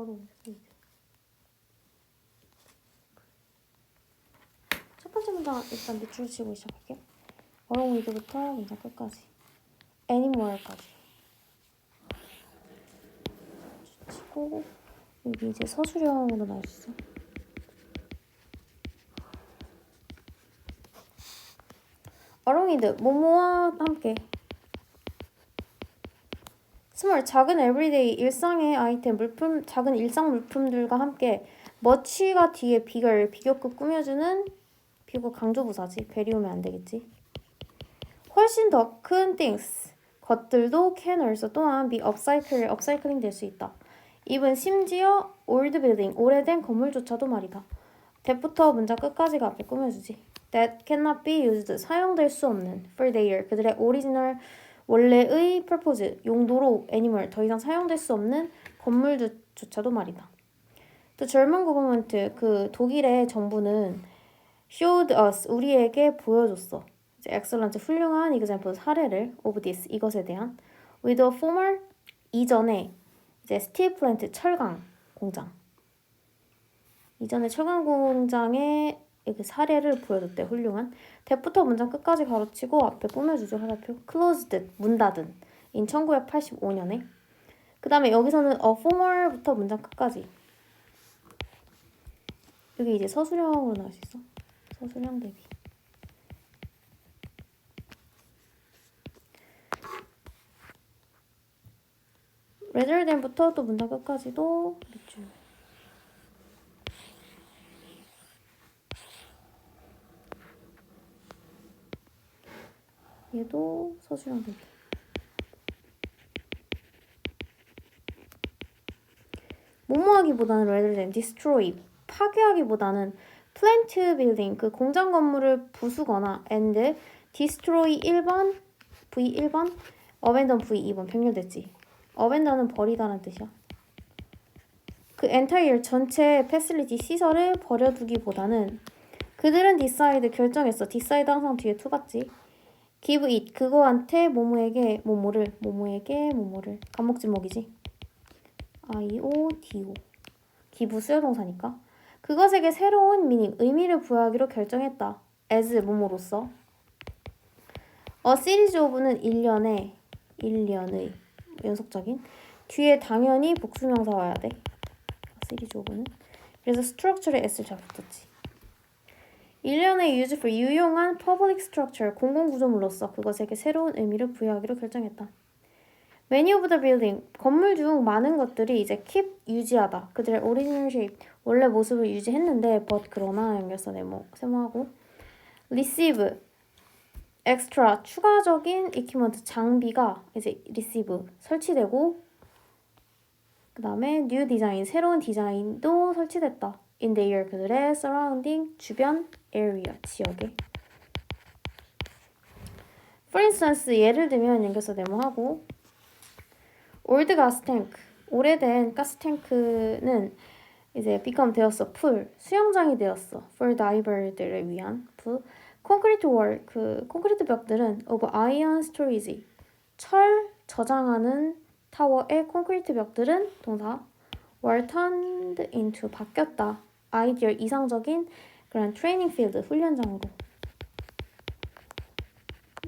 바로 이제. 첫 번째 문장 일단 밑줄 치고 시작할게요. 어롱 위드부터 문장 끝까지. 애니멀까지. 치고 여기 이제 서술형으로 나올 수 있어. 어롱이드 모모와 함께 스몰 작은 에브리데이 일상의 아이템 물품 작은 일상 물품들과 함께 머치가 뒤에 비결 비교급 꾸며주는 비교 강조 부사지. 베리우면 안 되겠지? 훨씬 더 큰 things. 것들도 can also 또한 be upcycle upcycling 될 수 있다. even 심지어 old building 오래된 건물조차도 말이다. that부터 문장 끝까지가 앞에 꾸며주지. that cannot be used 사용될 수 없는 for their 그들의 오리지널 원래의 purpose 용도로 애니멀 더 이상 사용될 수 없는 건물조차도 말이다. 또 German government 그 독일의 정부는 showed us 우리에게 보여줬어. excellent 훌륭한 example 사례를 of this 이것에 대한 with a former 이전에 이제 steel plant 철강 공장 이전에 철강 공장의 그 사례를 보여줬대 훌륭한. 대부터 문장 끝까지 가로치고 앞에 꾸며주죠 화살표 closed 문 닫은. in 1985년에. 그 다음에 여기서는 a former부터 문장 끝까지. 여기 이제 서술형으로 나올 수 있어? 서술형 대비. Rather than부터 또 문장 끝까지도 밑줄 얘도 대비. 뭐뭐하기보다는 rather than destroy 파괴하기보다는 plant building 그 공장 건물을 부수거나 and destroy 1번 V 1번 abandon V 2번 병렬됐지. abandon은 버리다는 뜻이야. 그 entire 전체 facility 시설을 버려두기보다는 그들은 decide 결정했어. decide 항상 뒤에 to 받지. Give it. 그거한테 모모에게 모모를 모모에게 모모를. 감목 지목이지. I O D O. 기부 수요동사니까. 그것에게 새로운 미닝 의미를 부여하기로 결정했다. As 모모로서. A series of는 1년의 1년의 연속적인. 뒤에 당연히 복수명사 와야 돼. Series of는. 그래서 structure에 s를 잘 붙였지 1년의 use for 유용한 public structure 공공 구조물로서 그것에게 새로운 의미를 부여하기로 결정했다. Many of the building 건물 중 많은 것들이 이제 keep 유지하다. 그들의 original shape 원래 모습을 유지했는데 but 그러나 연결사 네모 세모하고 receive extra 추가적인 equipment 장비가 이제 receive 설치되고 그 다음에 new design 새로운 디자인도 설치됐다. In their 그들의 surrounding 주변 area 지역에 For instance 예를 들면 연결사 네모하고 old gas tank 오래된 가스 탱크는 이제 become 되었어 풀 수영장이 되었어 for diver들을 위한 풀 콘크리트 월 그 콘크리트 벽들은 of iron storage 철 저장하는 타워의 콘크리트 벽들은 동사 were turned into 바뀌었다 아이디얼 이상적인 그런 트레이닝 필드 훈련장으로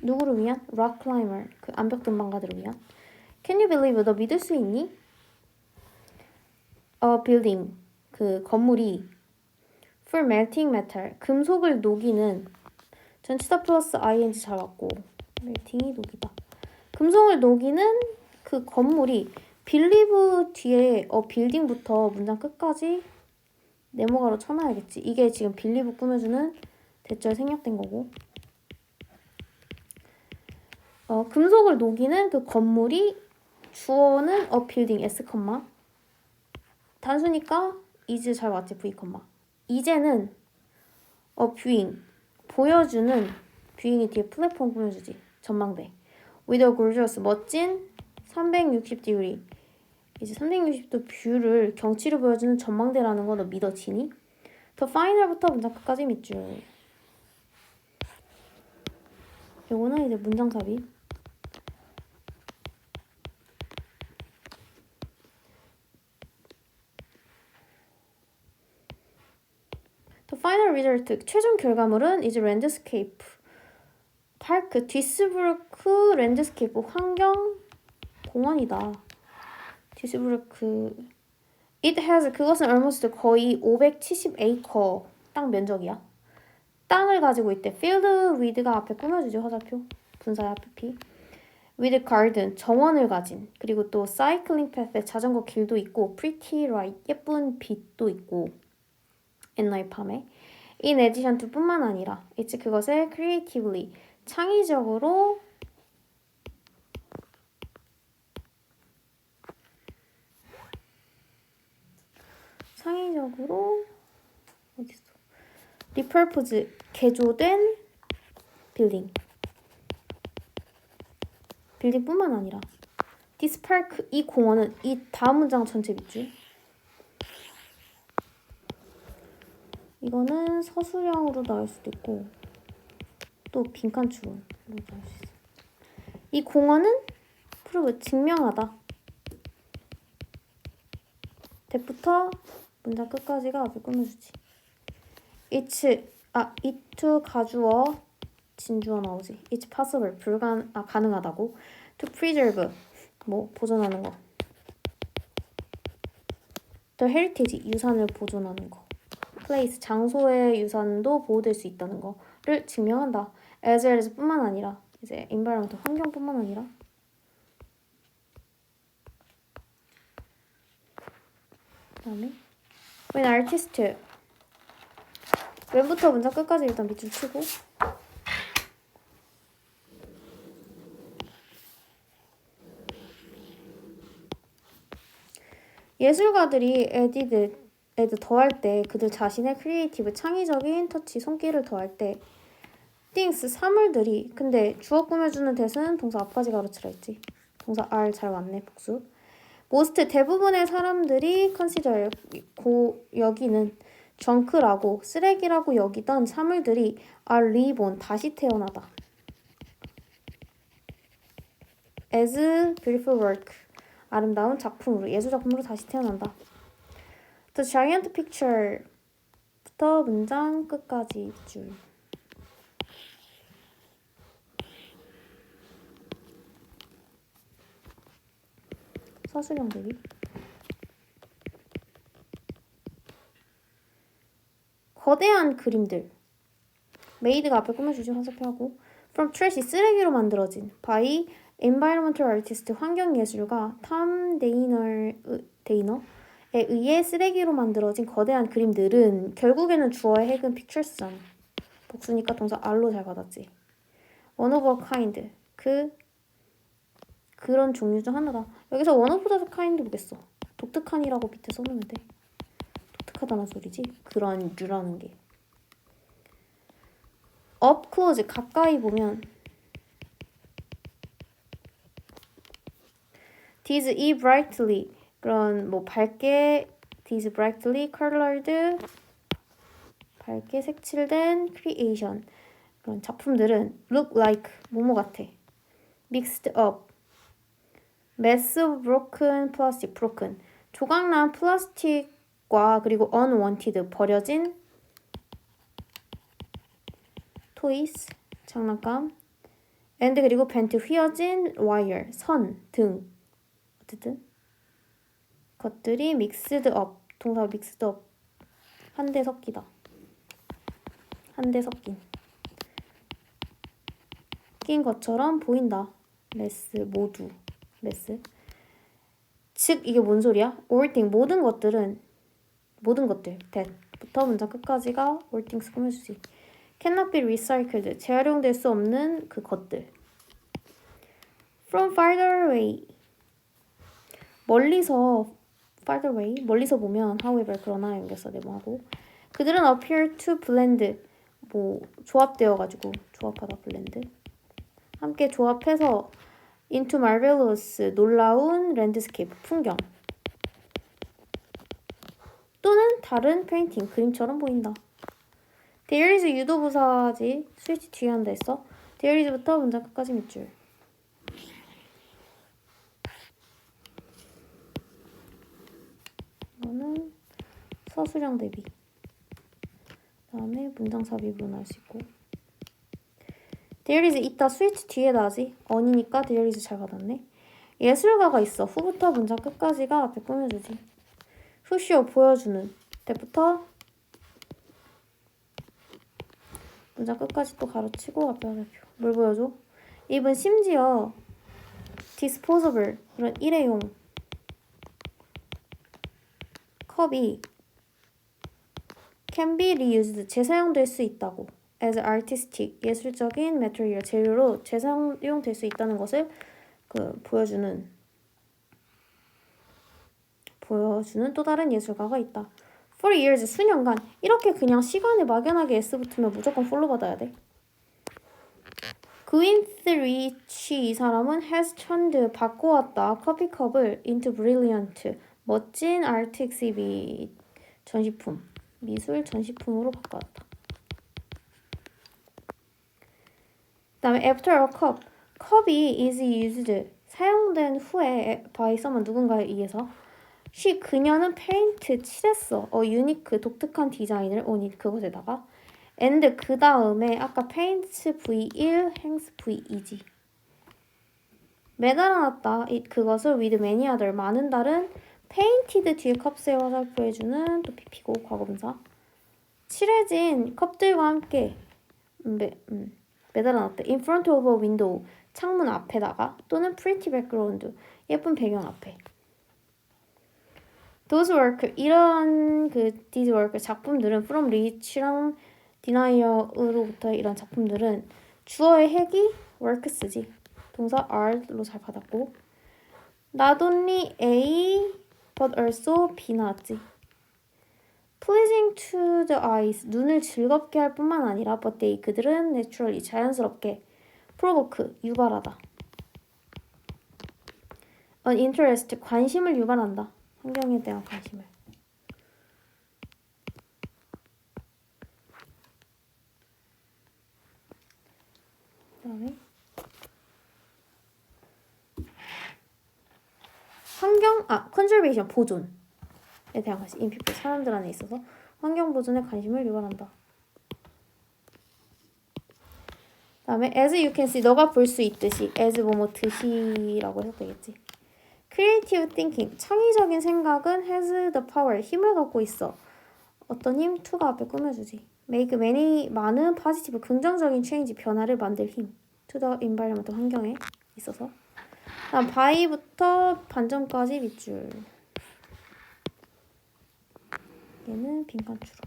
누구를 위한? 락 클라이머 그 암벽 등반가들을 위한. Can you believe 너 믿을 수 있니? A building. 그 건물이 for melting metal 금속을 녹이는 전치사 플러스 ing 잘 왔고. melting이 녹이다. 금속을 녹이는 그 건물이 believe 뒤에 어 빌딩부터 문장 끝까지 네모가로 쳐놔야겠지. 이게 지금 빌리브 꾸며주는 대절 생략된 거고. 어, 금속을 녹이는 그 건물이 주어는 a building s 단수니까 is 잘 왔지 v 이제는 a viewing 보여주는 viewing이 뒤에 플랫폼 꾸며주지 전망대 with a gorgeous 멋진 360 디그리 이제 360도 뷰를 경치를 보여주는 전망대라는 거 너 믿어지니? 더 파이널부터 문장 끝까지 밑줄. 요거는 이제 문장 삽입. 더 파이널 리절트 최종 결과물은 이제 랜드스케이프 파크 디스브루크 랜드스케이프 환경 공원이다. 디스브루크 It has 그것은 almost 거의 570 acre 땅 면적이야. 땅을 가지고 있대. Field with가 앞에 꾸며주죠 화살표 분사의 앞에 P. With garden 정원을 가진 그리고 또 cycling path 자전거 길도 있고 pretty light 예쁜 빛도 있고 night 밤에 In addition to 뿐만 아니라 it's 그것을 creatively 창의적으로 창의적으로 있어? repurpose 개조된 빌딩 빌딩뿐만 아니라 park 이 공원은 이 다음 문장 전체 밑줄 이거는 서술형으로 나올 수도 있고 또 빈칸추로 나올 수 있어. 이 공원은 프로브 증명하다. 대부터 문장 끝까지가 앞에 꾸며주지. It's 아 to 가주어 진주어 나오지. It's possible 불가 아 가능하다고. To preserve 뭐 보존하는 거. The heritage 유산을 보존하는 거. place 장소의 유산도 보호될 수 있다는 거를 증명한다. as well as 뿐만 아니라 이제 environment 환경뿐만 아니라 그다음에 when artist. 왼부터 문장 끝까지 일단 밑줄 치고. 예술가들이 에디드 에드 더할 때 그들 자신의 크리에이티브 창의적인 터치 손길을 더할 때 things 사물들이. 근데 주어 꾸며주는 대신 동사 앞까지 가르치라 했지. 동사 R 잘 왔네 복수 most 대부분의 사람들이 consider 고 여기는 정크라고 쓰레기라고 여기던 사물들이 are reborn 다시 태어나다. As beautiful work. 아름다운 작품으로 예술 작품으로 다시 태어난다. The giant picture부터 문장 끝까지 줄. 서술형 대비. 거대한 그림들. 메이드가 앞에 꾸며주죠. 화살표하고. From trash, 쓰레기로 만들어진. by environmental artist, 환경예술가 탐 데이너, 데이너 에 의해 쓰레기로 만들어진 거대한 그림들은 결국에는 주어의 핵은 pictures잖아. 복수니까 동사 R로 잘 받았지. one of a kind. 그 그런 종류 중 하나다. 여기서 one of the kind 보겠어. 독특한이라고 밑에 써놓으면 돼. 독특하다는 소리지. 그런 류라는 게. up close 가까이 보면 these e brightly 그런 뭐 밝게 these brightly colored 밝게 색칠된 creation 그런 작품들은 look like 뭐뭐 같아 mixed up mass of broken plastic broken 조각난 플라스틱과 그리고 unwanted 버려진 toys 장난감 and 그리고 bent 휘어진 wire 선 등. 어쨌든 것들이 믹스드 업 동사 믹스드 업 한데 섞이다. 한데 섞인. 낀 것처럼 보인다. 레스 모두 레스 즉 이게 뭔 소리야? all thing 모든 것들은 모든 것들 that부터 문장 끝까지가 all things 꾸며주지 cannot be recycled 재활용될 수 없는 그 것들 from farther away 멀리서 farther away 멀리서 보면 however 그러나 연결사 네모하고 그들은 appear to blend 뭐 조합되어 가지고 조합하다 blend 함께 조합해서 into marvelous 놀라운 랜드스케이프 풍경 또는 다른 페인팅 그림처럼 보인다. There is 유도 부사지 스위치 뒤에 한다 했어. There is부터 문장 끝까지 밑줄. 이거는 서술형 대비. 다음에 문장 삽입으로 할수 있고 There is 있다 스위치 뒤에 나지. 언이니까 There is 잘 받았네. 예술가가 있어. 후부터 문장 끝까지가 앞에 꾸며주지. 후쇼 보여주는? 때부터 문장 끝까지 또 가로치고 앞에 화살표. 뭘 보여줘? 입은 심지어 disposable 이런 일회용 컵이 can be reused 재사용될 수 있다고 as artistic 예술적인 material 재료로 재사용될 수 있다는 것을 그 보여주는 보여주는 또 다른 예술가가 있다. For years 수년간 이렇게 그냥 시간에 막연하게 S 붙으면 무조건 follow 받아야 돼. 그윈트리치 이 사람은 has turned 바꿔왔다 커피컵을 into brilliant 멋진 아트 exhibit 전시품 미술 전시품으로 바꿔왔다. 다음에 after a cup 컵이 is used. 사용된 후에 by someone 누군가에 의해서. she 그녀는 페인트 칠했어. 어 유니크 독특한 디자인을 on it 그것에다가. and 그 다음에 아까 페인트 V1 행스 V2지. 매달아놨다. it 그것을 with many other 많은 다른 페인티드 뒤에 컵스에 화살표해주는 또 PP고 과거분사. 칠해진 컵들과 함께. 매, 음, 매달아놨대 in front of a window 창문 앞에다가 또는 pretty background 예쁜 배경 앞에 those work 이런 그 these work 작품들은 from reach랑 denial으로부터 이런 작품들은 주어의 핵이 works지 동사 are로 잘 받았고 not only A but also B 나왔지 pleasing to the eyes. 눈을 즐겁게 할 뿐만 아니라 but they 그들은 naturally 자연스럽게 provoke 유발하다. An interest 관심을 유발한다. 환경에 대한 관심을. 그다음에 환경 아 컨저베이션 보존에 대한 관심 인피플 사람들 안에 있어서 환경 보존에 관심을 유발한다. 그다음에 as you can see 너가 볼 수 있듯이 as 뭐뭐 듯이라고 해도 되겠지. creative thinking 창의적인 생각은 has the power 힘을 갖고 있어. 어떤 힘? to가 앞에 꾸며주지. make many 많은 positive 긍정적인 change 변화를 만들 힘. to the environment 환경에 있어서. 다음 by부터 반점까지 밑줄. 얘는 빈칸 추로.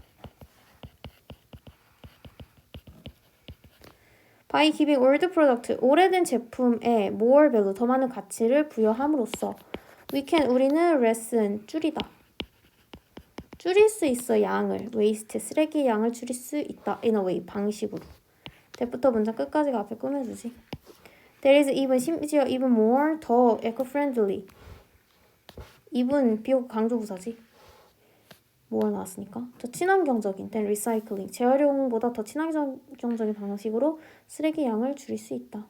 by giving old product 오래된 제품에 more value 더 많은 가치를 부여함으로써 we can 우리는 lessen 줄이다. 줄일 수 있어 양을 waste 쓰레기 양을 줄일 수 있다 in a way 방식으로. 대부터 문장 끝까지가 앞에 꾸며주지. There is even 심지어 even more 더 eco-friendly. even 비록 강조 부사지. 뭐가 나왔으니까 더 친환경적인 than recycling 재활용보다 더 친환경적인 방식으로 쓰레기 양을 줄일 수 있다.